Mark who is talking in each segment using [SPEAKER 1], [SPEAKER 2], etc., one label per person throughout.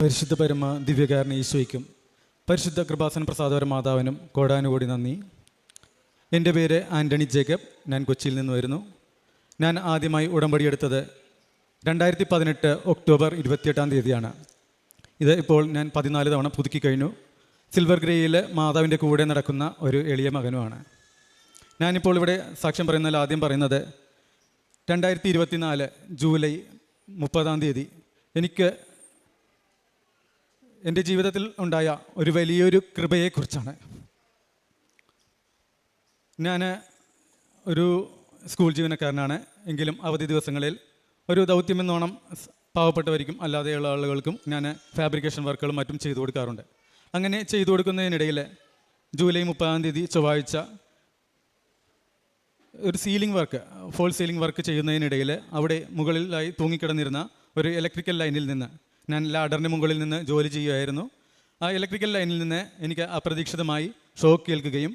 [SPEAKER 1] പരിശുദ്ധ പരമ ദിവ്യകാരണ ഈശോയ്ക്കും പരിശുദ്ധ കൃപാസൻ പ്രസാദപര മാതാവിനും കോടാനുകൂടി നന്ദി. എന്റെ പേര് ആന്റണി ജേക്കബ്. ഞാൻ കൊച്ചിയിൽ നിന്ന് വരുന്നു. ഞാൻ ആദ്യമായി ഉടമ്പടി എടുത്തത് രണ്ടായിരത്തി പതിനെട്ട് ഒക്ടോബർ ഇരുപത്തിയെട്ടാം തീയതിയാണ്. ഇത് ഇപ്പോൾ ഞാൻ പതിനാല് തവണ പുതുക്കി കഴിഞ്ഞു. സിൽവർ ഗ്രേയിൽ മാതാവിന്റെ കൂടെ നടക്കുന്ന ഒരു എളിയ മകനുമാണ്. ഞാനിപ്പോൾ ഇവിടെ സാക്ഷ്യം പറയുന്നതിൽ ആദ്യം പറയുന്നത് രണ്ടായിരത്തി ഇരുപത്തിനാല് ജൂലൈ മുപ്പതാം തീയതി എനിക്ക് എന്റെ ജീവിതത്തിൽ ഉണ്ടായ ഒരു വലിയൊരു കൃപയെക്കുറിച്ചാണ്. ഞാൻ ഒരു സ്കൂൾ ജീവനക്കാരനാണ്. എങ്കിലും അവധി ദിവസങ്ങളിൽ ഒരു ദൗത്യമെന്നോണം പാവപ്പെട്ടവർക്കും അല്ലാതെയുള്ള ആളുകൾക്കും ഞാൻ ഫാബ്രിക്കേഷൻ വർക്കുകളും മറ്റും ചെയ്തു കൊടുക്കാറുണ്ട്. അങ്ങനെ ചെയ്തു കൊടുക്കുന്നതിനിടയിൽ ജൂലൈ മുപ്പതാം തീയതി ചൊവ്വാഴ്ച ഒരു ceiling work fall ceiling work ചെയ്യുന്നതിനിടയിൽ അവിടെ മുകളിലായി തൂങ്ങിക്കിടന്നിരുന്ന ഒരു ഇലക്ട്രിക്കൽ ലൈനിൽ നിന്ന് ഞാൻ ലാഡറിന് മുകളിൽ നിന്ന് ജോലി ചെയ്യുമായിരുന്നു ആ ഇലക്ട്രിക്കൽ ലൈനിൽ നിന്ന് എനിക്ക് അപ്രതീക്ഷിതമായി ഷോക്ക് കേൾക്കുകയും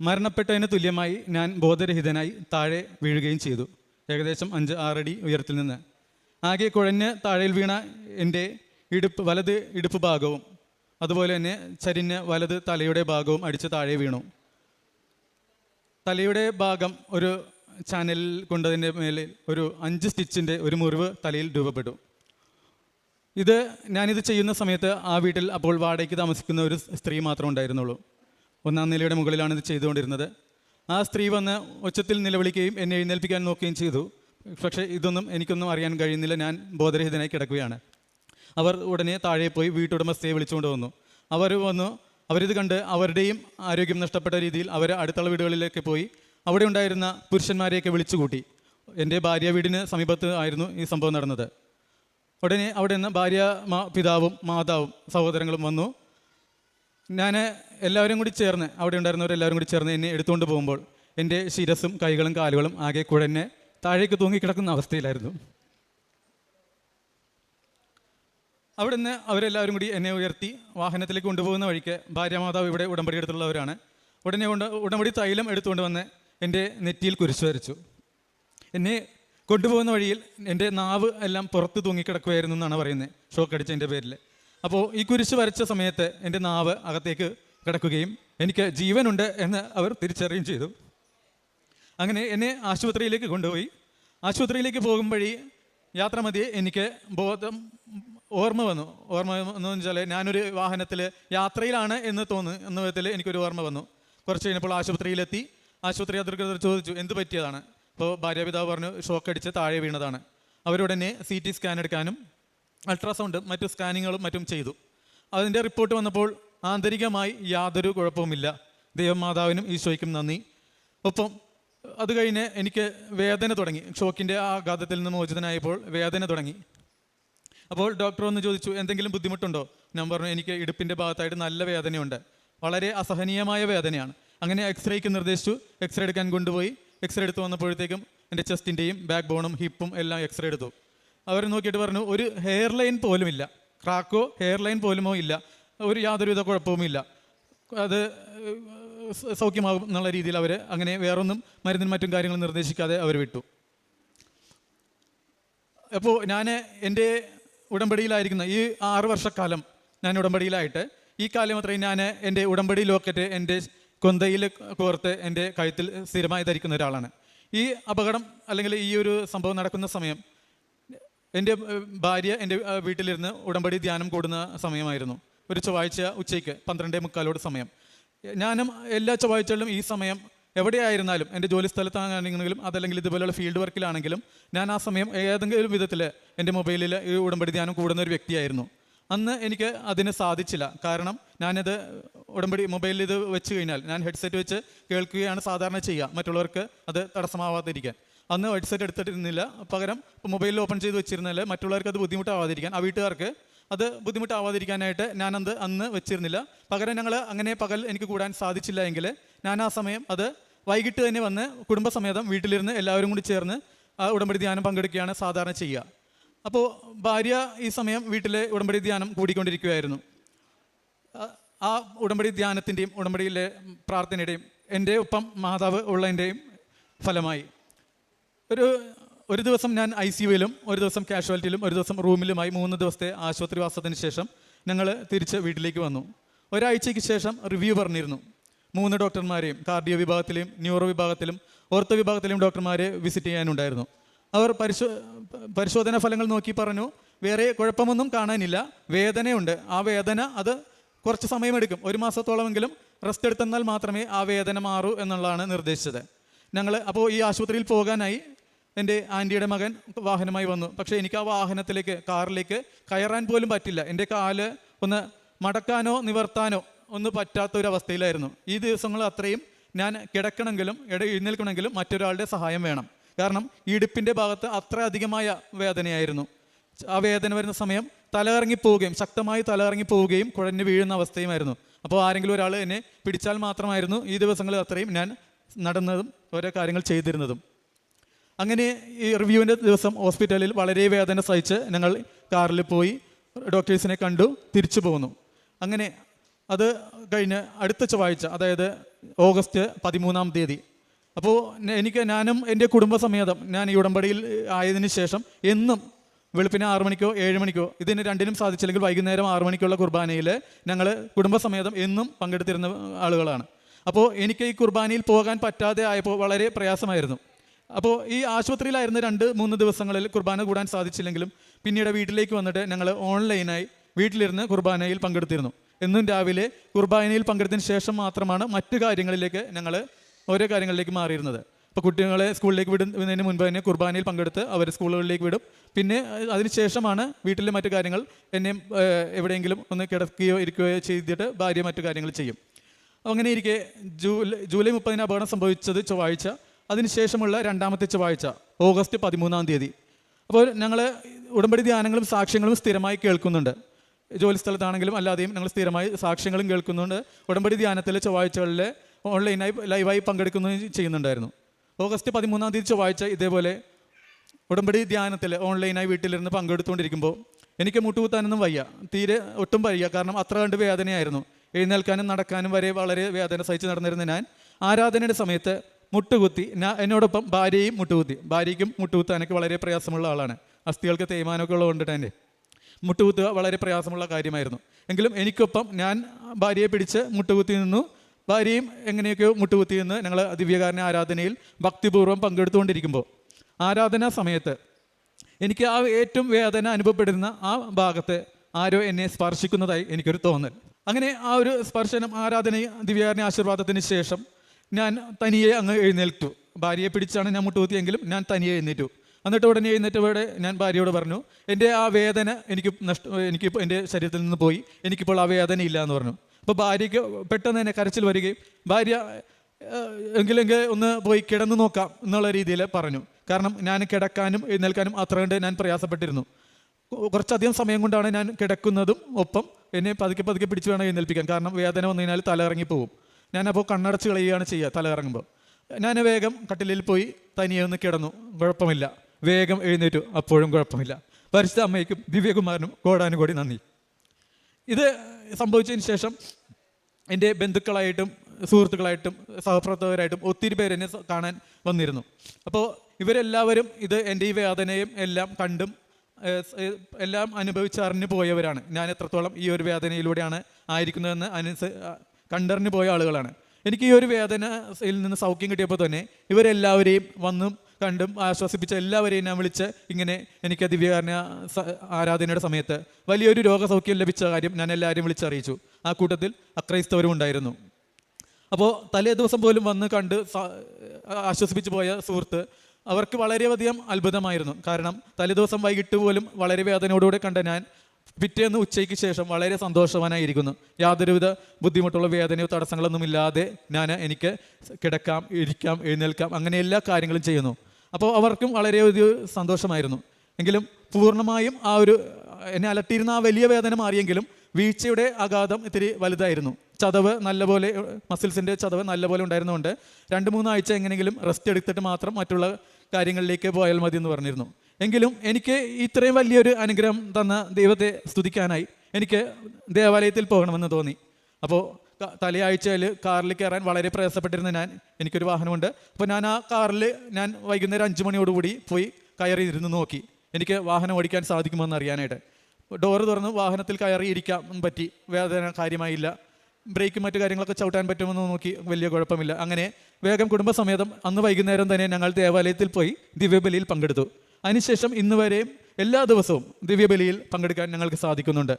[SPEAKER 1] മരണപ്പെട്ടതിന് തുല്യമായി ഞാൻ ബോധരഹിതനായി താഴെ വീഴുകയും ചെയ്തു. ഏകദേശം അഞ്ച് ആറടി ഉയരത്തിൽ നിന്ന്. ആകെ കുഴഞ്ഞ് താഴെയിൽ വീണ എന്റെ ഇടുപ്പ് വലത് ഇടുപ്പ് ഭാഗവും അതുപോലെ തന്നെ ചരിഞ്ഞ് വലത് തലയുടെ ഭാഗവും അടിച്ച് താഴെ വീണു. തലയുടെ ഭാഗം ഒരു ചാനലിൽ കൊണ്ടതിന്റെ മേലെ ഒരു അഞ്ച് സ്റ്റിച്ചിന്റെ ഒരു മുറിവ് തലയിൽ രൂപപ്പെട്ടു. ഇത് ഞാനിത് ചെയ്യുന്ന സമയത്ത് ആ വീട്ടിൽ അപ്പോൾ വാടകയ്ക്ക് താമസിക്കുന്ന ഒരു സ്ത്രീ മാത്രമേ ഉണ്ടായിരുന്നുള്ളൂ. ഒന്നാം നിലയുടെ മുകളിലാണ് ഇത് ചെയ്തുകൊണ്ടിരുന്നത്. ആ സ്ത്രീ വന്ന് ഒച്ചത്തിൽ നിലവിളിക്കുകയും എന്നെ എഴുന്നേൽപ്പിക്കാൻ നോക്കുകയും ചെയ്തു. പക്ഷേ ഇതൊന്നും എനിക്കൊന്നും അറിയാൻ കഴിയുന്നില്ല. ഞാൻ ബോധരഹിതനായി കിടക്കുകയാണ്. അവർ ഉടനെ താഴെ പോയി വീട്ടുടമസ്ഥയെ വിളിച്ചുകൊണ്ട് വന്നു. അവർ വന്നു. അവരിത് കണ്ട് അവരുടെയും ആരോഗ്യം നഷ്ടപ്പെട്ട രീതിയിൽ അവർ അടുത്തുള്ള വീടുകളിലേക്ക് പോയി. അവിടെ ഉണ്ടായിരുന്ന പുരുഷന്മാരെയൊക്കെ വിളിച്ചുകൂട്ടി. എന്റെ ഭാര്യ വീടിന് സമീപത്ത് ആയിരുന്നു ഈ സംഭവം നടന്നത്. ഉടനെ അവിടെ നിന്ന് ഭാര്യ മാ- പിതാവും മാതാവും സഹോദരങ്ങളും വന്നു. ഞാൻ എല്ലാവരും കൂടി ചേർന്ന് അവിടെ ഉണ്ടായിരുന്നവരെല്ലാവരും കൂടി ചേർന്ന് എന്നെ എടുത്തുകൊണ്ട് പോകുമ്പോൾ എന്റെ ശിരസും കൈകളും കാലുകളും ആകെ കുഴഞ്ഞ് താഴേക്ക് തൂങ്ങിക്കിടക്കുന്ന അവസ്ഥയിലായിരുന്നു. അവിടെ നിന്ന് അവരെല്ലാവരും കൂടി എന്നെ ഉയർത്തി വാഹനത്തിലേക്ക് കൊണ്ടുപോകുന്ന വഴിക്ക് ഭാര്യ മാതാവ് ഇവിടെ ഉടമ്പടി എടുത്തുള്ളവരാണ്. ഉടനെ കൊണ്ട് ഉടമ്പടി തൈലം എടുത്തുകൊണ്ട് വന്ന് എന്റെ നെറ്റിയിൽ കുരിശു വരച്ചു. എന്നെ കൊണ്ടുപോകുന്ന വഴിയിൽ എന്റെ നാവ് എല്ലാം പുറത്ത് തൂങ്ങിക്കിടക്കുമായിരുന്നു എന്നാണ് പറയുന്നത്. ഷോക്ക് അടിച്ചതിന്റെ പേരിൽ. അപ്പോൾ ഈ കുരിശ് വരച്ച സമയത്ത് എന്റെ നാവ് അകത്തേക്ക് കിടക്കുകയും എനിക്ക് ജീവനുണ്ട് എന്ന് അവർ തിരിച്ചറിയുകയും ചെയ്തു. അങ്ങനെ എന്നെ ആശുപത്രിയിലേക്ക് കൊണ്ടുപോയി. ആശുപത്രിയിലേക്ക് പോകും വഴി യാത്ര എനിക്ക് ബോധം ഓർമ്മ വന്നു. ഓർമ്മ എന്ന് വെച്ചാൽ ഞാനൊരു വാഹനത്തിൽ യാത്രയിലാണ് എന്ന് തോന്നുന്നു എന്ന വിധത്തിൽ എനിക്കൊരു ഓർമ്മ വന്നു. കുറച്ച് കഴിഞ്ഞപ്പോൾ ആശുപത്രിയിലെത്തി. ആശുപത്രി അധികൃതർ ചോദിച്ചു എന്ത് പറ്റിയതാണ്? അപ്പോൾ ഭാര്യാപിതാവ് പറഞ്ഞു ഷോക്ക് അടിച്ച് താഴെ വീണതാണ്. അവരുടനെ സി ടി സ്കാൻ എടുക്കാനും അൾട്രാസൗണ്ട് മറ്റു സ്കാനിങ്ങുകളും മറ്റും ചെയ്തു. അതിന്റെ റിപ്പോർട്ട് വന്നപ്പോൾ ആന്തരികമായി യാതൊരു കുഴപ്പവുമില്ല. ദൈവമാതാവിനും ഈശോയ്ക്കും നന്ദി. ഒപ്പം അത് കഴിഞ്ഞ് എനിക്ക് വേദന തുടങ്ങി. ഷോക്കിന്റെ ആഘാതത്തിൽ നിന്ന് മോചിതനായപ്പോൾ വേദന തുടങ്ങി. അപ്പോൾ ഡോക്ടർ ഒന്ന് ചോദിച്ചു എന്തെങ്കിലും ബുദ്ധിമുട്ടുണ്ടോ? ഞാൻ പറഞ്ഞു എനിക്ക് ഇടുപ്പിന്റെ ഭാഗത്തായിട്ട് നല്ല വേദനയുണ്ട്. വളരെ അസഹനീയമായ വേദനയാണ്. അങ്ങനെ എക്സ്റേക്ക് നിർദ്ദേശിച്ചു. എക്സ്റേ എടുക്കാൻ കൊണ്ടുപോയി. എക്സ്റേ എടുത്ത് വന്നപ്പോഴത്തേക്കും എന്റെ ചെസ്റ്റിന്റെയും ബാക്ക് ബോണും ഹിപ്പും എല്ലാം എക്സ്റേ എടുത്തു. അവർ നോക്കിയിട്ട് പറഞ്ഞു ഒരു ഹെയർ ലൈൻ പോലും ഇല്ല ക്രാക്കോ ഹെയർ ലൈൻ പോലുമോ ഇല്ല. ഒരു യാതൊരുവിധ കുഴപ്പവുമില്ല അത് സൗഖ്യമാകും എന്നുള്ള രീതിയിൽ അവർ അങ്ങനെ വേറൊന്നും മരുന്നിനും മറ്റും കാര്യങ്ങൾ നിർദ്ദേശിക്കാതെ അവർ വിട്ടു. അപ്പോൾ ഞാൻ എന്റെ ഉടമ്പടിയിലായിരിക്കുന്ന ഈ ആറ് വർഷക്കാലം ഞാൻ ഉടമ്പടിയിലായിട്ട് ഈ കാലം അത്രയും ഞാൻ എന്റെ ഉടമ്പടി ലോക്കറ്റ് എന്റെ കൊന്തയിൽ കോർത്ത് എന്റെ കഴുത്തിൽ സ്ഥിരമായി ധരിക്കുന്ന ഒരാളാണ്. ഈ അപകടം അല്ലെങ്കിൽ ഈ ഒരു സംഭവം നടക്കുന്ന സമയം എന്റെ ഭാര്യ എന്റെ വീട്ടിലിരുന്ന് ഉടമ്പടി ധ്യാനം കൂടുന്ന സമയമായിരുന്നു. ഒരു ചൊവ്വാഴ്ച ഉച്ചയ്ക്ക് പന്ത്രണ്ടേ മുക്കാലോട് സമയം. ഞാനും എല്ലാ ചൊവ്വാഴ്ചകളിലും ഈ സമയം എവിടെയായിരുന്നാലും എന്റെ ജോലി സ്ഥലത്താണെങ്കിലും അതല്ലെങ്കിൽ ഇതുപോലെയുള്ള ഫീൽഡ് വർക്കിലാണെങ്കിലും ഞാൻ ആ സമയം ഏതെങ്കിലും വിധത്തിൽ എന്റെ മൊബൈലിൽ ഈ ഉടമ്പടി ധ്യാനം കൂടുന്ന ഒരു വ്യക്തിയായിരുന്നു. അന്ന് എനിക്ക് അതിന് സാധിച്ചില്ല. കാരണം ഞാനത് ഉടമ്പടി മൊബൈലിൽ ഇത് വെച്ച് കഴിഞ്ഞാൽ ഞാൻ ഹെഡ്സെറ്റ് വെച്ച് കേൾക്കുകയാണ് സാധാരണ ചെയ്യുക. മറ്റുള്ളവർക്ക് അത് തടസ്സമാവാതിരിക്കാൻ. അന്ന് ഹെഡ്സെറ്റ് എടുത്തിരുന്നില്ല. പകരം മൊബൈലിൽ ഓപ്പൺ ചെയ്ത് വെച്ചിരുന്നാൽ മറ്റുള്ളവർക്ക് അത് ബുദ്ധിമുട്ടാവാതിരിക്കാൻ. ആ വീട്ടുകാർക്ക് അത് ബുദ്ധിമുട്ടാവാതിരിക്കാനായിട്ട് ഞാനത് അന്ന് വെച്ചിരുന്നില്ല. പകരം ഞങ്ങൾ അങ്ങനെ പകൽ എനിക്ക് കൂടാൻ സാധിച്ചില്ല എങ്കിൽ ഞാൻ ആ സമയം അത് വൈകിട്ട് തന്നെ വന്ന് കുടുംബസമേതം വീട്ടിലിരുന്ന് എല്ലാവരും കൂടി ചേർന്ന് ഉടമ്പടി ധ്യാനം പങ്കെടുക്കുകയാണ് സാധാരണ ചെയ്യുക. അപ്പോൾ ഭാര്യ ഈ സമയം വീട്ടിലെ ഉടമ്പടി ധ്യാനം കൂടിക്കൊണ്ടിരിക്കുകയായിരുന്നു. ആ- ഉടമ്പടി ധ്യാനത്തിന്റെയും ഉടമ്പടിയിലെ പ്രാർത്ഥനയുടെയും എന്റെ ഒപ്പം മാതാവ് ഉള്ളതിന്റെയും ഫലമായി. ഒരു ഒരു ദിവസം ഞാൻ ഐ സി യുയിലും ഒരു ദിവസം കാഷ്വാലിറ്റിയിലും ഒരു ദിവസം റൂമിലുമായി മൂന്ന് ദിവസത്തെ ആശുപത്രിവാസത്തിന് ശേഷം ഞങ്ങൾ തിരിച്ച് വീട്ടിലേക്ക് വന്നു. ഒരാഴ്ചയ്ക്ക് ശേഷം റിവ്യൂ പറഞ്ഞിരുന്നു. മൂന്ന് ഡോക്ടർമാരെയും കാർഡിയോ വിഭാഗത്തിലെയും ന്യൂറോ വിഭാഗത്തിലും ഓർത്തോ വിഭാഗത്തിലെയും ഡോക്ടർമാരെ വിസിറ്റ് ചെയ്യാനുണ്ടായിരുന്നു. അവർ പരിശോ പരിശോധനാ ഫലങ്ങൾ നോക്കി പറഞ്ഞു വേറെ കുഴപ്പമൊന്നും കാണാനില്ല വേദനയുണ്ട്. ആ വേദന അത് കുറച്ച് സമയമെടുക്കും. ഒരു മാസത്തോളമെങ്കിലും റെസ്റ്റ് എടുത്തെന്നാൽ മാത്രമേ ആ വേദന മാറൂ എന്നുള്ളതാണ് നിർദ്ദേശിച്ചത്. ഞങ്ങൾ അപ്പോൾ ഈ ആശുപത്രിയിൽ പോകാനായി എന്റെ ആന്റിയുടെ മകൻ വാഹനമായി വന്നു. പക്ഷേ എനിക്ക് ആ വാഹനത്തിലേക്ക് കാറിലേക്ക് കയറാൻ പോലും പറ്റില്ല. എന്റെ കാൽ ഒന്ന് മടക്കാനോ നിവർത്താനോ ഒന്ന് പറ്റാത്ത ഒരു അവസ്ഥയിലായിരുന്നു ഈ ദിവസങ്ങൾ അത്രയും ഞാൻ കിടക്കണമെങ്കിലും എഴുന്നേൽക്കണമെങ്കിലും മറ്റൊരാളുടെ സഹായം വേണം. കാരണം ഇടുപ്പിന്റെ ഭാഗത്ത് അത്ര അധികമായ വേദനയായിരുന്നു. ആ വേദന വരുന്ന സമയം തലകറങ്ങി പോവുകയും ശക്തമായി തലകറങ്ങി പോവുകയും കുഴഞ്ഞു വീഴുന്ന അവസ്ഥയുമായിരുന്നു. അപ്പോൾ ആരെങ്കിലും ഒരാൾ എന്നെ പിടിച്ചാൽ മാത്രമായിരുന്നു ഈ ദിവസങ്ങളിൽ അത്രയും ഞാൻ നടന്നതും ഓരോ കാര്യങ്ങൾ ചെയ്തിരുന്നതും. അങ്ങനെ ഈ റിവ്യൂവിന്റെ ദിവസം ഹോസ്പിറ്റലിൽ വളരെ വേദന സഹിച്ച് ഞങ്ങൾ കാറിൽ പോയി ഡോക്ടേഴ്സിനെ കണ്ടു തിരിച്ചു പോന്നു. അങ്ങനെ അത് കഴിഞ്ഞ് അടുത്ത ചൊവ്വാഴ്ച അതായത് ഓഗസ്റ്റ് പതിമൂന്നാം തീയതി അപ്പോൾ എനിക്ക് ഞാനും എന്റെ കുടുംബസമേതം ഞാൻ ഈ ഉടമ്പടിയിൽ ആയതിനു ശേഷം എന്നും വെളുപ്പിന് ആറു മണിക്കോ ഏഴ് മണിക്കോ ഇതിന് രണ്ടിനും സാധിച്ചില്ലെങ്കിൽ വൈകുന്നേരം ആറു മണിക്കുള്ള കുർബാനയിൽ ഞങ്ങൾ കുടുംബസമേതം എന്നും പങ്കെടുത്തിരുന്ന ആളുകളാണ്. അപ്പോൾ എനിക്ക് ഈ കുർബാനയിൽ പോകാൻ പറ്റാതെ ആയപ്പോൾ വളരെ പ്രയാസമായിരുന്നു. അപ്പോൾ ഈ ആശുപത്രിയിലായിരുന്ന രണ്ട് മൂന്ന് ദിവസങ്ങളിൽ കുർബാന കൂടാൻ സാധിച്ചില്ലെങ്കിലും പിന്നീട് വീട്ടിലേക്ക് വന്നിട്ട് ഞങ്ങൾ ഓൺലൈനായി വീട്ടിലിരുന്ന് കുർബാനയിൽ പങ്കെടുത്തിരുന്നു. എന്നും രാവിലെ കുർബാനയിൽ പങ്കെടുത്തതിന് ശേഷം മാത്രമാണ് മറ്റു കാര്യങ്ങളിലേക്ക് ഞങ്ങൾ ഓരോ കാര്യങ്ങളിലേക്ക് മാറിയിരുന്നത്. ഇപ്പോൾ കുട്ടികളെ സ്കൂളിലേക്ക് വിടുന്നതിന് മുൻപ് തന്നെ കുർബാനയിൽ പങ്കെടുത്ത് അവർ സ്കൂളുകളിലേക്ക് വിടും. പിന്നെ അതിനുശേഷമാണ് വീട്ടിലെ മറ്റു കാര്യങ്ങൾ എന്നെ എവിടെയെങ്കിലും ഒന്ന് കിടക്കുകയോ ഇരിക്കുകയോ ചെയ്തിട്ട് ഭാര്യ മറ്റു കാര്യങ്ങൾ ചെയ്യും. അങ്ങനെ ഇരിക്കെ ജൂലൈ ജൂലൈ മുപ്പതിന് അപകടം സംഭവിച്ചത് ചൊവ്വാഴ്ച. അതിനുശേഷമുള്ള രണ്ടാമത്തെ ചൊവ്വാഴ്ച ഓഗസ്റ്റ് പതിമൂന്നാം തീയതി. അപ്പോൾ ഞങ്ങൾ ഉടമ്പടി ധ്യാനങ്ങളും സാക്ഷ്യങ്ങളും സ്ഥിരമായി കേൾക്കുന്നുണ്ട്. ജോലി സ്ഥലത്താണെങ്കിലും അല്ലാതെയും ഞങ്ങൾ സ്ഥിരമായി സാക്ഷ്യങ്ങളും കേൾക്കുന്നുണ്ട്. ഉടമ്പടി ധ്യാനത്തിലെ ചൊവ്വാഴ്ചകളിൽ ഓൺലൈനായി ലൈവായി പങ്കെടുക്കുകയും ചെയ്യുന്നുണ്ടായിരുന്നു. ഓഗസ്റ്റ് പതിമൂന്നാം തീയതി ചൊവ്വാഴ്ച ഇതേപോലെ ഉടമ്പടി ധ്യാനത്തിൽ ഓൺലൈനായി വീട്ടിലിരുന്ന് പങ്കെടുത്തുകൊണ്ടിരിക്കുമ്പോൾ എനിക്ക് മുട്ടുകുത്താനൊന്നും വയ്യ. തീരെ ഒട്ടും വയ്യ. കാരണം അത്ര കണ്ട് വേദനയായിരുന്നു. എഴുന്നേൽക്കാനും നടക്കാനും വരെ വളരെ വേദന സഹിച്ച് നടന്നിരുന്ന ഞാൻ ആരാധനയുടെ സമയത്ത് മുട്ടുകുത്തി ഞാൻ എന്നോടൊപ്പം ഭാര്യയും മുട്ടുകുത്തി. ഭാര്യയ്ക്കും മുട്ടുകുത്താനൊക്കെ വളരെ പ്രയാസമുള്ള ആളാണ്. അസ്ഥികൾക്ക് തേയ്മാനമൊക്കെ ഉള്ളതുകൊണ്ട് തന്നെ. മുട്ടുകുത്തുക വളരെ പ്രയാസമുള്ള കാര്യമായിരുന്നു. എങ്കിലും എനിക്കൊപ്പം ഞാൻ ഭാര്യയെ പിടിച്ച് മുട്ടുകുത്തി നിന്നു. ഭാര്യയും എങ്ങനെയൊക്കെയോ മുട്ടുകുത്തി നിന്ന് ഞങ്ങൾ ദിവ്യകാരനെ ആരാധനയിൽ ഭക്തിപൂർവം പങ്കെടുത്തുകൊണ്ടിരിക്കുമ്പോൾ. ആരാധനാ സമയത്ത് എനിക്ക് ആ ഏറ്റവും വേദന അനുഭവപ്പെടുന്ന ആ ഭാഗത്ത് ആരോ എന്നെ സ്പർശിക്കുന്നതായി എനിക്കൊരു തോന്നൽ. അങ്ങനെ ആ ഒരു സ്പർശനം ആരാധന ദിവ്യകാരനെ ആശീർവാദത്തിന് ശേഷം ഞാൻ തനിയെ അങ്ങ് എഴുന്നേൽത്തു ഭാര്യയെ പിടിച്ചാണ് ഞാൻ മുട്ടുകുത്തിയെങ്കിലും ഞാൻ തനിയെ എഴുന്നേറ്റു. എന്നിട്ട് ഉടനെ എഴുന്നേറ്റവിടെ ഞാൻ ഭാര്യയോട് പറഞ്ഞു എന്റെ ആ വേദന എനിക്ക് നഷ്ട എനിക്ക് എന്റെ ശരീരത്തിൽ നിന്ന് പോയി. എനിക്കിപ്പോൾ ആ വേദന ഇല്ല എന്ന് പറഞ്ഞു. അപ്പോൾ ഭാര്യയ്ക്ക് പെട്ടെന്ന് തന്നെ കരച്ചിൽ വരികയും ഭാര്യ എങ്കിലെങ്കിൽ ഒന്ന് പോയി കിടന്നു നോക്കാം എന്നുള്ള രീതിയിൽ പറഞ്ഞു. കാരണം ഞാൻ കിടക്കാനും എഴുന്നേൽക്കാനും അത്ര കണ്ട് ഞാൻ പ്രയാസപ്പെട്ടിരുന്നു. കുറച്ചധികം സമയം കൊണ്ടാണ് ഞാൻ കിടക്കുന്നതും ഒപ്പം എന്നെ പതുക്കെ പതുക്കെ പിടിച്ച് വേണം എഴുന്നേൽപ്പിക്കാൻ. കാരണം വേദന വന്നു കഴിഞ്ഞാൽ തല ഇറങ്ങി പോകും ഞാനപ്പോൾ കണ്ണടച്ച് കളയുകയാണ് ചെയ്യുക തലയിറങ്ങുമ്പോൾ ഞാൻ വേഗം കട്ടിലിൽ പോയി തനിയെ ഒന്ന് കിടന്നു. കുഴപ്പമില്ല. വേഗം എഴുന്നേറ്റു. അപ്പോഴും കുഴപ്പമില്ല. പരിശുദ്ധ അമ്മയ്ക്കും ദിവ്യകുമാരനും കോടാനും കൂടി നന്ദി. ഇത് സംഭവിച്ചതിന് ശേഷം എന്റെ ബന്ധുക്കളായിട്ടും സുഹൃത്തുക്കളായിട്ടും സഹപ്രവർത്തകരായിട്ടും ഒത്തിരി പേര് എന്നെ കാണാൻ വന്നിരുന്നു. അപ്പോൾ ഇവരെല്ലാവരും ഇത് എന്റെ ഈ വേദനയും എല്ലാം കണ്ടും എല്ലാം അനുഭവിച്ചറിഞ്ഞു പോയവരാണ്. ഞാൻ എത്രത്തോളം ഈ ഒരു വേദനയിലൂടെയാണ് ആയിരിക്കുന്നതെന്ന് അനുസ കണ്ടറിഞ്ഞു പോയ ആളുകളാണ്. എനിക്ക് ഈ ഒരു വേദനയിൽ നിന്ന് സൗഖ്യം കിട്ടിയപ്പോൾ തന്നെ ഇവരെല്ലാവരെയും വന്നും കണ്ടും ആശ്വസിപ്പിച്ച എല്ലാവരെയും ഞാൻ വിളിച്ച് ഇങ്ങനെ എനിക്ക് ദിവ്യകാരണ ആരാധനയുടെ സമയത്ത് വലിയൊരു രോഗസൗഖ്യം ലഭിച്ച കാര്യം ഞാൻ എല്ലാവരെയും വിളിച്ചറിയിച്ചു. ആ കൂട്ടത്തിൽ അക്രൈസ്തവരും ഉണ്ടായിരുന്നു. അപ്പോൾ തലേ ദിവസം പോലും വന്ന് കണ്ട് ആശ്വസിപ്പിച്ച് പോയ സുഹൃത്ത് അവർക്ക് വളരെയധികം അത്ഭുതമായിരുന്നു. കാരണം തലേദിവസം വൈകിട്ട് പോലും വളരെ വേദനയോടുകൂടെ കണ്ട ഞാൻ പിറ്റേന്ന് ഉച്ചയ്ക്ക് ശേഷം വളരെ സന്തോഷവാനായിരിക്കുന്നു. യാതൊരുവിധ ബുദ്ധിമുട്ടുള്ള വേദനയോ തടസ്സങ്ങളൊന്നും ഇല്ലാതെ ഞാൻ എനിക്ക് കിടക്കാം ഇരിക്കാം എഴുന്നേൽക്കാം അങ്ങനെ എല്ലാ കാര്യങ്ങളും ചെയ്യുന്നു. അപ്പോൾ അവർക്കും വളരെ ഒരു സന്തോഷമായിരുന്നു. എങ്കിലും പൂർണമായും ആ ഒരു എന്നെ അലട്ടിയിരുന്ന ആ വലിയ വേദന മാറിയെങ്കിലും വീഴ്ചയുടെ ആഘാതം ഇത്തിരി വലുതായിരുന്നു. ചതവ് നല്ലപോലെ മസിൽസിന്റെ ചതവ് നല്ലപോലെ ഉണ്ടായിരുന്നുകൊണ്ട് രണ്ട് മൂന്നാഴ്ച എങ്ങനെയെങ്കിലും റെസ്റ്റ് എടുത്തിട്ട് മാത്രം മറ്റുള്ള കാര്യങ്ങളിലേക്ക് പോയാൽ മതി എന്ന് പറഞ്ഞിരുന്നു. എങ്കിലും എനിക്ക് ഇത്രയും വലിയൊരു അനുഗ്രഹം തന്ന ദൈവത്തെ സ്തുതിക്കാനായി എനിക്ക് ദേവാലയത്തിൽ പോകണമെന്ന് തോന്നി. അപ്പോൾ തലയാഴ്ചയിൽ കാറിൽ കയറാൻ വളരെ പ്രയാസപ്പെട്ടിരുന്നു ഞാൻ എനിക്കൊരു വാഹനമുണ്ട്. അപ്പോൾ ഞാൻ ആ കാറിൽ ഞാൻ വൈകുന്നേരം അഞ്ച് മണിയോടുകൂടി പോയി കയറി ഇരുന്ന് നോക്കി. എനിക്ക് വാഹനം ഓടിക്കാൻ സാധിക്കുമോ എന്ന് അറിയാനായിട്ട്. ഡോറ് തുറന്ന് വാഹനത്തിൽ കയറി ഇരിക്കാൻ പറ്റി. വേദന കാര്യമായില്ല. ബ്രേക്ക് മറ്റു കാര്യങ്ങളൊക്കെ ചവിട്ടാൻ പറ്റുമെന്ന് നോക്കി വലിയ കുഴപ്പമില്ല. അങ്ങനെ വേഗം കുടുംബസമേതം അന്ന് വൈകുന്നേരം തന്നെ ഞങ്ങൾ ദേവാലയത്തിൽ പോയി ദിവ്യബലിയിൽ പങ്കെടുത്തു. അതിനുശേഷം ഇന്ന് വരെയും എല്ലാ ദിവസവും ദിവ്യബലിയിൽ പങ്കെടുക്കാൻ ഞങ്ങൾക്ക് സാധിക്കുന്നുണ്ട്.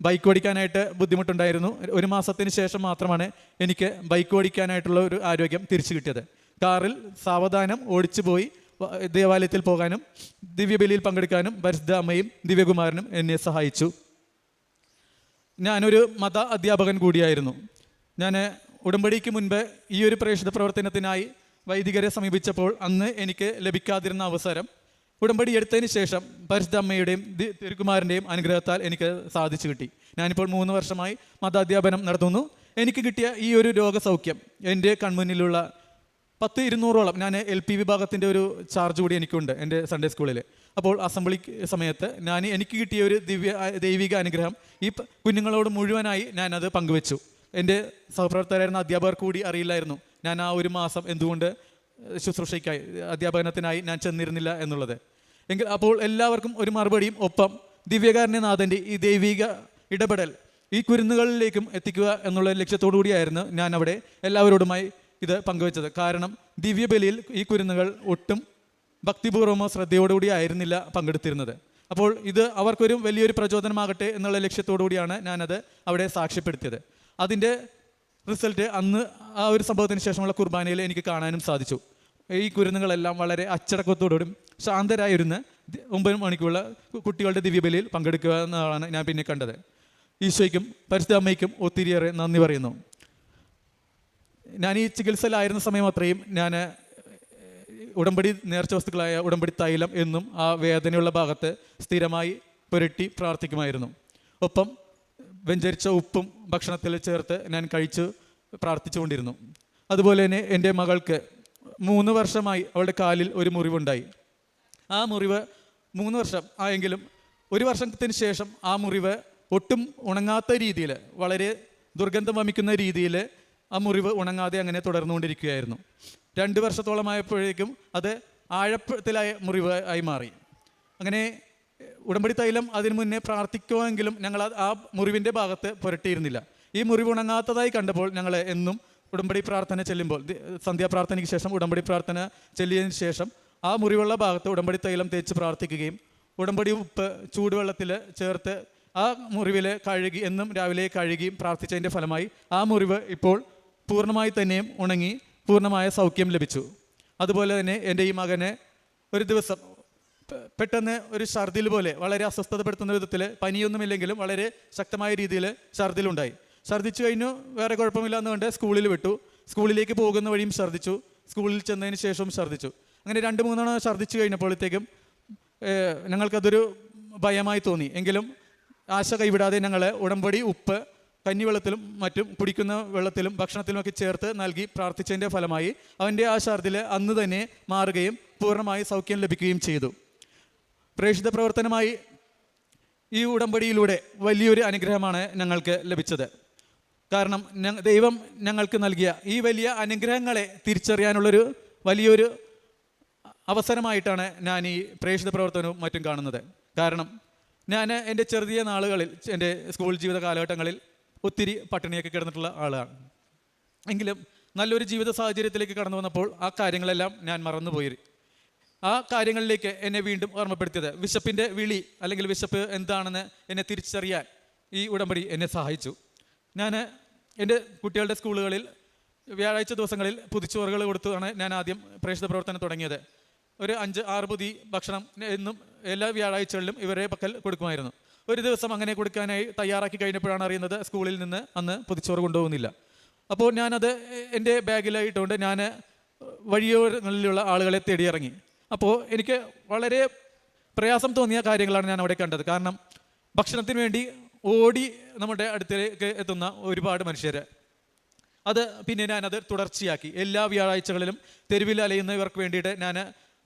[SPEAKER 1] ബൈക്ക് ഓടിക്കാനായിട്ട് ബുദ്ധിമുട്ടുണ്ടായിരുന്നു. ഒരു മാസത്തിന് ശേഷം മാത്രമാണ് എനിക്ക് ബൈക്ക് ഓടിക്കാനായിട്ടുള്ള ഒരു ആരോഗ്യം തിരിച്ചു കിട്ടിയത്. കാറിൽ സാവധാനം ഓടിച്ചു പോയി ദേവാലയത്തിൽ പോകാനും ദിവ്യബലിയിൽ പങ്കെടുക്കാനും പരിശുദ്ധ അമ്മയും ദിവ്യകുമാരനും എന്നെ സഹായിച്ചു. ഞാനൊരു മത അധ്യാപകൻ കൂടിയായിരുന്നു. ഞാൻ ഉടമ്പടിക്ക് മുൻപ് ഈ ഒരു പ്രേക്ഷിത പ്രവർത്തനത്തിനായി വൈദികരെ സമീപിച്ചപ്പോൾ അന്ന് എനിക്ക് ലഭിക്കാതിരുന്ന അവസരം ഉടമ്പടി എടുത്തതിന് ശേഷം പരിശുദ്ധ അമ്മയുടെയും തിരുക്കുമാരന്റെയും അനുഗ്രഹത്താൽ എനിക്ക് സാധിച്ചു കിട്ടി. ഞാനിപ്പോൾ മൂന്ന് വർഷമായി മതാധ്യാപനം നടത്തുന്നു. എനിക്ക് കിട്ടിയ ഈ ഒരു രോഗസൗഖ്യം എന്റെ കൺമുന്നിലുള്ള പത്ത് ഇരുന്നൂറോളം ഞാൻ എൽ പി വിഭാഗത്തിന്റെ ഒരു ചാർജ് കൂടി എനിക്കുണ്ട് എന്റെ സൺഡേ സ്കൂളിൽ അപ്പോൾ അസംബ്ലി സമയത്ത് ഞാൻ എനിക്ക് കിട്ടിയ ഒരു ദിവ്യ ദൈവിക അനുഗ്രഹം ഈ കുഞ്ഞുങ്ങളോട് മുഴുവനായി ഞാനത് പങ്കുവെച്ചു. എന്റെ സഹപ്രവർത്തകരായിരുന്ന അധ്യാപകർ കൂടി അറിയില്ലായിരുന്നു ഞാൻ ആ ഒരു മാസം എന്തുകൊണ്ട് ശുശ്രൂഷയ്ക്കായി അധ്യാപനത്തിനായി ഞാൻ ചെന്നിരുന്നില്ല എന്നുള്ളത്. എങ്കിൽ അപ്പോൾ എല്ലാവർക്കും ഒരു മറുപടിയും ഒപ്പം ദിവ്യകാരണനാഥന്റെ ഈ ദൈവിക ഇടപെടൽ ഈ കുരുന്നുകളിലേക്കും എത്തിക്കുക എന്നുള്ള ലക്ഷ്യത്തോടു കൂടിയായിരുന്നു ഞാൻ അവിടെ എല്ലാവരോടുമായി ഇത് പങ്കുവച്ചത്. കാരണം ദിവ്യബലിയിൽ ഈ കുരുന്നുകൾ ഒട്ടും ഭക്തിപൂർവമോ ശ്രദ്ധയോടുകൂടി ആയിരുന്നില്ല പങ്കെടുത്തിരുന്നത്. അപ്പോൾ ഇത് അവർക്കൊരു വലിയൊരു പ്രചോദനമാകട്ടെ എന്നുള്ള ലക്ഷ്യത്തോടു കൂടിയാണ് ഞാനത് അവിടെ സാക്ഷ്യപ്പെടുത്തിയത്. അതിന്റെ റിസൾട്ട് അന്ന് ആ ഒരു സംഭവത്തിന് ശേഷമുള്ള കുർബാനയിൽ എനിക്ക് കാണാനും സാധിച്ചു. ഈ കുരുന്നുകളെല്ലാം വളരെ അച്ചടക്കത്തോടും ശാന്തരായിരുന്ന് ഒമ്പത് മണിക്കുള്ള കുട്ടികളുടെ ദിവ്യബലിയിൽ പങ്കെടുക്കുക എന്നതാണ് ഞാൻ പിന്നെ കണ്ടത്. ഈശോയ്ക്കും പരിശുദ്ധ അമ്മയ്ക്കും ഒത്തിരിയേറെ നന്ദി പറയുന്നു. ഞാൻ ഈ ചികിത്സയിലായിരുന്ന സമയം അത്രയും ഞാൻ ഉടമ്പടി നേർച്ച വസ്തുക്കളായ ഉടമ്പടി തൈലം എന്നും ആ വേദനയുള്ള ഭാഗത്ത് സ്ഥിരമായി പുരട്ടി പ്രാർത്ഥിക്കുമായിരുന്നു. ഒപ്പം വെഞ്ചരിച്ച ഉപ്പും ഭക്ഷണത്തിൽ ചേർത്ത് ഞാൻ കഴിച്ച് പ്രാർത്ഥിച്ചുകൊണ്ടിരുന്നു. അതുപോലെ തന്നെ എന്റെ മകൾക്ക് മൂന്ന് വർഷമായി അവളുടെ കാലിൽ ഒരു മുറിവുണ്ടായി. ആ മുറിവ് മൂന്ന് വർഷം ആയെങ്കിലും ഒരു വർഷത്തിന് ശേഷം ആ മുറിവ് ഒട്ടും ഉണങ്ങാത്ത രീതിയിൽ വളരെ ദുർഗന്ധം വമിക്കുന്ന രീതിയിൽ ആ മുറിവ് ഉണങ്ങാതെ അങ്ങനെ തുടർന്നുകൊണ്ടിരിക്കുകയായിരുന്നു. രണ്ട് വർഷത്തോളമായപ്പോഴേക്കും അത് ആഴപ്പത്തിലായ മുറിവ് ആയി മാറി. അങ്ങനെ ഉടമ്പടി തൈലം അതിനു മുന്നേ പ്രാർത്ഥിക്കുമെങ്കിലും ഞങ്ങൾ ആ മുറിവിന്റെ ഭാഗത്ത് പുരട്ടിയിരുന്നില്ല. ഈ മുറിവ് ഉണങ്ങാത്തതായി കണ്ടപ്പോൾ ഞങ്ങൾ എന്നും ഉടമ്പടി പ്രാർത്ഥന ചെല്ലുമ്പോൾ സന്ധ്യാപ്രാർത്ഥനയ്ക്ക് ശേഷം ഉടമ്പടി പ്രാർത്ഥന ചെല്ലിയതിന് ശേഷം ആ മുറിവുള്ള ഭാഗത്ത് ഉടമ്പടി തൈലം തേച്ച് പ്രാർത്ഥിക്കുകയും ഉടമ്പടി ഉപ്പ് ചൂടുവെള്ളത്തിൽ ചേർത്ത് ആ മുറിവിൽ കഴുകി എന്നും രാവിലെ കഴുകിയും പ്രാർത്ഥിച്ചതിന്റെ ഫലമായി ആ മുറിവ് ഇപ്പോൾ പൂർണമായി തന്നെയും ഉണങ്ങി പൂർണമായ സൗഖ്യം ലഭിച്ചു. അതുപോലെ തന്നെ എന്റെ ഈ മകനെ ഒരു ദിവസം പെട്ടെന്ന് ഒരു ഛർദിൽ പോലെ വളരെ അസ്വസ്ഥതപ്പെടുത്തുന്ന വിധത്തിൽ പനിയൊന്നുമില്ലെങ്കിലും വളരെ ശക്തമായ രീതിയിൽ ഛർദിലുണ്ടായി. ഛർദിച്ചു കഴിഞ്ഞു വേറെ കുഴപ്പമില്ല എന്നുകൊണ്ട് സ്കൂളിൽ വിട്ടു. സ്കൂളിലേക്ക് പോകുന്ന വഴിയും ഛർദ്ദിച്ചു സ്കൂളിൽ ചെന്നതിന് ശേഷവും ഛർദ്ദിച്ചു അങ്ങനെ രണ്ട് മൂന്നെണ്ണം ഛർദ്ദിച്ചു കഴിഞ്ഞപ്പോഴത്തേക്കും ഞങ്ങൾക്കതൊരു ഭയമായി തോന്നി. എങ്കിലും ആശ കൈവിടാതെ ഞങ്ങൾ ഉടമ്പടി ഉപ്പ് കഞ്ഞിവെള്ളത്തിലും മറ്റും കുടിക്കുന്ന വെള്ളത്തിലും ഭക്ഷണത്തിലുമൊക്കെ ചേർത്ത് നൽകി പ്രാർത്ഥിച്ചതിന്റെ ഫലമായി അവന്റെ ആ ഛർദിൽ അന്ന് തന്നെ മാറുകയും പൂർണമായി സൗഖ്യം ലഭിക്കുകയും ചെയ്തു. പ്രേക്ഷിത പ്രവർത്തനമായി ഈ ഉടമ്പടിയിലൂടെ വലിയൊരു അനുഗ്രഹമാണ് ഞങ്ങൾക്ക് ലഭിച്ചത്. കാരണം ദൈവം ഞങ്ങൾക്ക് നൽകിയ ഈ വലിയ അനുഗ്രഹങ്ങളെ തിരിച്ചറിയാനുള്ളൊരു വലിയൊരു അവസരമായിട്ടാണ് ഞാൻ ഈ പ്രേക്ഷിത പ്രവർത്തനവും മറ്റും കാണുന്നത്. കാരണം ഞാൻ എന്റെ ചെറിയ നാളുകളിൽ എന്റെ സ്കൂൾ ജീവിത കാലഘട്ടങ്ങളിൽ ഒത്തിരി പട്ടിണിയൊക്കെ കിടന്നിട്ടുള്ള ആളാണ്. എങ്കിലും നല്ലൊരു ജീവിത സാഹചര്യത്തിലേക്ക് കടന്നു വന്നപ്പോൾ ആ കാര്യങ്ങളെല്ലാം ഞാൻ മറന്നുപോയി. ആ കാര്യങ്ങളിലേക്ക് എന്നെ വീണ്ടും ഓർമ്മപ്പെടുത്തിയത് വിശപ്പിന്റെ വിളി അല്ലെങ്കിൽ വിശപ്പ് എന്താണെന്ന് എന്നെ തിരിച്ചറിയാൻ ഈ ഉടമ്പടി എന്നെ സഹായിച്ചു. ഞാൻ എന്റെ കുട്ടികളുടെ സ്കൂളുകളിൽ വ്യാഴാഴ്ച ദിവസങ്ങളിൽ പുതിച്ചോറുകൾ കൊടുത്താണ് ഞാൻ ആദ്യം പ്രേക്ഷിത പ്രവർത്തനം തുടങ്ങിയത്. ഒരു അഞ്ച് ആറ് പുതി ഭക്ഷണം എന്നും എല്ലാ വ്യാഴാഴ്ചകളിലും ഇവരെ പക്കൽ കൊടുക്കുമായിരുന്നു. ഒരു ദിവസം അങ്ങനെ കൊടുക്കാനായി തയ്യാറാക്കി കഴിഞ്ഞപ്പോഴാണ് അറിയുന്നത് സ്കൂളിൽ നിന്ന് അന്ന് പുതിച്ചോറ് കൊണ്ടുപോകുന്നില്ല. അപ്പോൾ ഞാനത് എന്റെ ബാഗിലായിട്ടുകൊണ്ട് ഞാൻ വഴിയോരങ്ങളിലുള്ള ആളുകളെ തേടിയിറങ്ങി. അപ്പോൾ എനിക്ക് വളരെ പ്രയാസം തോന്നിയ കാര്യങ്ങളാണ് ഞാൻ അവിടെ കണ്ടത്. കാരണം ഭക്ഷണത്തിന് വേണ്ടി ഓടി നമ്മുടെ അടുത്തേക്ക് എത്തുന്ന ഒരുപാട് മനുഷ്യർ അത് പിന്നെ ഞാനത് തുടർച്ചയാക്കി. എല്ലാ വ്യാഴാഴ്ചകളിലും തെരുവിൽ അലയുന്നവർക്ക് വേണ്ടിയിട്ട് ഞാൻ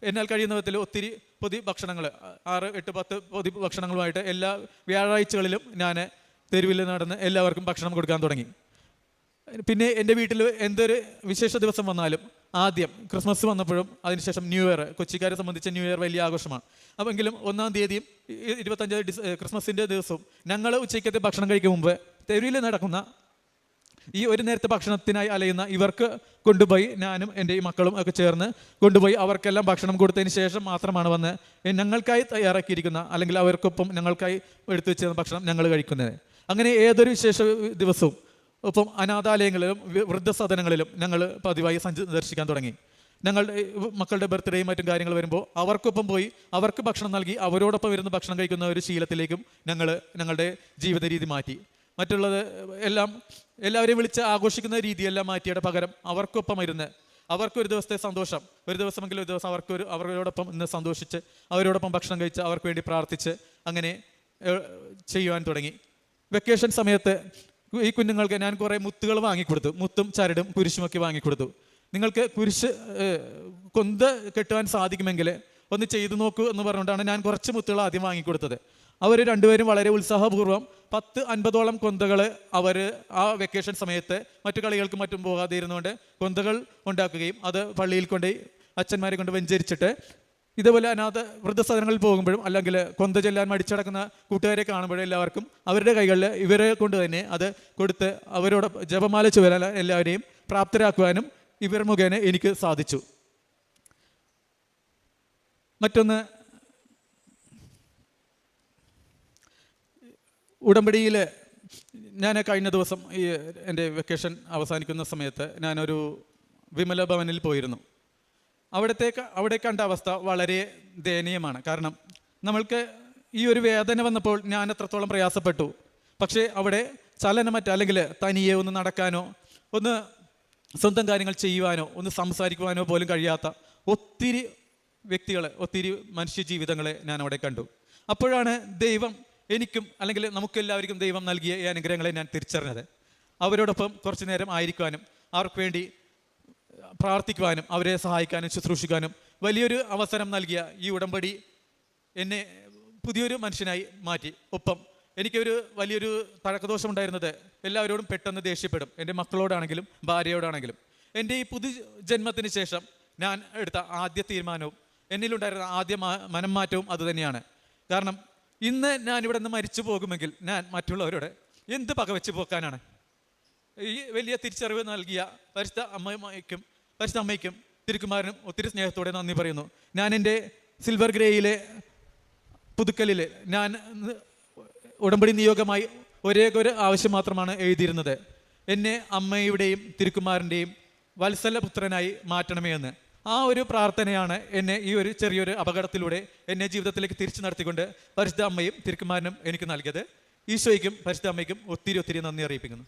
[SPEAKER 1] എന്നാൽ കഴിയുന്ന വിധത്തിൽ ഒത്തിരി പൊതി ഭക്ഷണങ്ങൾ ആറ് എട്ട് പത്ത് പൊതി ഭക്ഷണങ്ങളുമായിട്ട് എല്ലാ വ്യാഴാഴ്ചകളിലും ഞാൻ തെരുവിൽ നടന്ന് എല്ലാവർക്കും ഭക്ഷണം കൊടുക്കാൻ തുടങ്ങി. പിന്നെ എന്റെ വീട്ടിൽ എന്തൊരു വിശേഷ ദിവസം വന്നാലും ആദ്യം ക്രിസ്മസ് വന്നപ്പോഴും അതിനുശേഷം ന്യൂ ഇയർ കൊച്ചിക്കാരെ സംബന്ധിച്ച് ന്യൂ ഇയർ വലിയ ആഘോഷമാണ്. അപ്പോൾ എങ്കിലും ഒന്നാം തീയതിയും ഇരുപത്തഞ്ച് ഡിസ് ക്രിസ്മസിന്റെ ദിവസവും ഞങ്ങൾ ഉച്ചയ്ക്കത്തെ ഭക്ഷണം കഴിക്കും മുമ്പ് തെരുവിൽ നടക്കുന്ന ഈ ഒരു നേരത്തെ ഭക്ഷണത്തിനായി അലയുന്ന ഇവർക്ക് കൊണ്ടുപോയി ഞാനും എന്റെ ഈ മക്കളും ഒക്കെ ചേർന്ന് കൊണ്ടുപോയി അവർക്കെല്ലാം ഭക്ഷണം കൊടുത്തതിന് ശേഷം മാത്രമാണ് വന്ന് ഞങ്ങൾക്കായി തയ്യാറാക്കിയിരിക്കുന്ന അല്ലെങ്കിൽ അവർക്കൊപ്പം ഞങ്ങൾക്കായി എടുത്തു വെച്ചിരുന്ന ഭക്ഷണം ഞങ്ങൾ കഴിക്കുന്നത്. അങ്ങനെ ഏതൊരു വിശേഷ ദിവസവും ഒപ്പം അനാഥാലയങ്ങളിലും വൃദ്ധസദനങ്ങളിലും ഞങ്ങൾ പതിവായി സന്ദർശിക്കാൻ തുടങ്ങി. ഞങ്ങളുടെ മക്കളുടെ ബർത്ത്ഡേയും മറ്റും കാര്യങ്ങൾ വരുമ്പോൾ അവർക്കൊപ്പം പോയി അവർക്ക് ഭക്ഷണം നൽകി അവരോടൊപ്പം ഇരുന്ന് ഭക്ഷണം കഴിക്കുന്ന ഒരു ശീലത്തിലേക്കും ഞങ്ങൾ ഞങ്ങളുടെ ജീവിത രീതി മാറ്റി. മറ്റുള്ളത് എല്ലാം എല്ലാവരെയും വിളിച്ച് ആഘോഷിക്കുന്ന രീതിയെല്ലാം മാറ്റിയുടെ പകരം അവർക്കൊപ്പം ഇരുന്ന് അവർക്കൊരു ദിവസത്തെ സന്തോഷം ഒരു ദിവസമെങ്കിലും ഒരു ദിവസം അവർക്കൊരു അവരോടൊപ്പം ഇന്ന് സന്തോഷിച്ച് അവരോടൊപ്പം ഭക്ഷണം കഴിച്ച് അവർക്ക് വേണ്ടി പ്രാർത്ഥിച്ച് അങ്ങനെ ചെയ്യുവാൻ തുടങ്ങി. വെക്കേഷൻ സമയത്ത് ഈ കുഞ്ഞുങ്ങൾക്ക് ഞാൻ കുറേ മുത്തുകൾ വാങ്ങിക്കൊടുത്തു. മുത്തും ചരടും കുരിശുമൊക്കെ വാങ്ങിക്കൊടുത്തു. നിങ്ങൾക്ക് കുരിശ് കൊന്ത് കെട്ടുവാൻ സാധിക്കുമെങ്കിൽ ഒന്ന് ചെയ്തു നോക്കൂ എന്ന് പറഞ്ഞുകൊണ്ടാണ് ഞാൻ കുറച്ച് മുത്തുകൾ ആദ്യം വാങ്ങിക്കൊടുത്തത്. അവർ രണ്ടുപേരും വളരെ ഉത്സാഹപൂർവം പത്ത് അൻപതോളം കൊന്തകൾ അവർ ആ വെക്കേഷൻ സമയത്ത് മറ്റു കളികൾക്കും മറ്റും പോകാതെ ഇരുന്നുകൊണ്ട് കൊന്തകൾ ഉണ്ടാക്കുകയും അത് പള്ളിയിൽ കൊണ്ടുപോയി അച്ഛന്മാരെ കൊണ്ട് വെഞ്ചരിച്ചിട്ട് ഇതേപോലെ അനാഥ വൃദ്ധസദനങ്ങളിൽ പോകുമ്പോഴും അല്ലെങ്കിൽ കൊന്ത ചെല്ലാൻ മടിച്ചടക്കുന്ന കൂട്ടുകാരെ കാണുമ്പോഴും എല്ലാവർക്കും അവരുടെ കൈകളിൽ ഇവരെ കൊണ്ട് തന്നെ അത് കൊടുത്ത് അവരോട് ജപമാല ചുവരാൻ എല്ലാവരെയും പ്രാപ്തരാക്കുവാനും ഇവർ മുഖേന എനിക്ക് സാധിച്ചു. മറ്റൊന്ന് ഉടമ്പടിയിൽ ഞാൻ കഴിഞ്ഞ ദിവസം ഈ എന്റെ വെക്കേഷൻ അവസാനിക്കുന്ന സമയത്ത് ഞാനൊരു വിമല ഭവനിൽ പോയിരുന്നു. അവിടത്തെ അവിടെ കണ്ട അവസ്ഥ വളരെ ദയനീയമാണ്. കാരണം നമ്മൾക്ക് ഈ ഒരു വേദന വന്നപ്പോൾ ഞാൻ എത്രത്തോളം പ്രയാസപ്പെട്ടു. പക്ഷേ അവിടെ ചലനമറ്റ അല്ലെങ്കിൽ തനിയെ ഒന്ന് നടക്കാനോ ഒന്ന് സ്വന്തം കാര്യങ്ങൾ ചെയ്യുവാനോ ഒന്ന് സംസാരിക്കുവാനോ പോലും കഴിയാത്ത ഒത്തിരി വ്യക്തികളെ ഒത്തിരി മനുഷ്യ ജീവിതങ്ങളെ ഞാൻ അവിടെ കണ്ടു. അപ്പോഴാണ് ദൈവം എനിക്കും അല്ലെങ്കിൽ നമുക്കെല്ലാവർക്കും ദൈവം നൽകിയ ഈ അനുഗ്രഹങ്ങളെ ഞാൻ തിരിച്ചറിഞ്ഞത്. അവരോടൊപ്പം കുറച്ചു നേരം ആയിരിക്കുവാനും അവർക്ക് വേണ്ടി പ്രാർത്ഥിക്കുവാനും അവരെ സഹായിക്കാനും ശുശ്രൂഷിക്കാനും വലിയൊരു അവസരം നൽകിയ ഈ ഉടമ്പടി എന്നെ പുതിയൊരു മനുഷ്യനായി മാറ്റി. ഒപ്പം എനിക്കൊരു വലിയൊരു തഴക്കദോഷം ഉണ്ടായിരുന്നത് എല്ലാവരോടും പെട്ടെന്ന് ദേഷ്യപ്പെടും. എന്റെ മക്കളോടാണെങ്കിലും ഭാര്യയോടാണെങ്കിലും. എന്റെ ഈ പുതു ജന്മത്തിന് ശേഷം ഞാൻ എടുത്ത ആദ്യ തീരുമാനവും എന്നിലുണ്ടായിരുന്ന ആദ്യ മനം മാറ്റവും അതുതന്നെയാണ് കാരണം ഇന്ന് ഞാൻ ഇവിടെ നിന്ന് മരിച്ചു പോകുമെങ്കിൽ ഞാൻ മറ്റുള്ളവരോട് എന്ത് പകവെച്ച് പോക്കാനാണ്? ഈ വലിയ തിരിച്ചറിവ് നൽകിയ പരിശുദ്ധ അമ്മയ്ക്കും പരിശുദ്ധ അമ്മയ്ക്കും തിരുക്കുമാരനും ഒത്തിരി സ്നേഹത്തോടെ നന്ദി പറയുന്നു. ഞാൻ എന്റെ സിൽവർ ഗ്രേയിലെ പുതുക്കലിൽ ഞാൻ ഉടമ്പടി നിയോഗമായി ഒരേ ഒരു ആവശ്യം മാത്രമാണ് എഴുതിയിരുന്നത്. എന്നെ അമ്മയുടെയും തിരുക്കുമാരന്റെയും വത്സലപുത്രനായി മാറ്റണമേ എന്ന്. ആ ഒരു പ്രാർത്ഥനയാണ് എന്നെ ഈ ഒരു ചെറിയൊരു അപകടത്തിലൂടെ എന്നെ ജീവിതത്തിലേക്ക് തിരിച്ചു നടത്തിക്കൊണ്ട് പരിശുദ്ധ അമ്മയും തിരുക്കുമാരനും എനിക്ക് നൽകിയത്. ഈശോയ്ക്കും പരിശുദ്ധ അമ്മയ്ക്കും ഒത്തിരി ഒത്തിരി നന്ദി അറിയിപ്പിക്കുന്നു.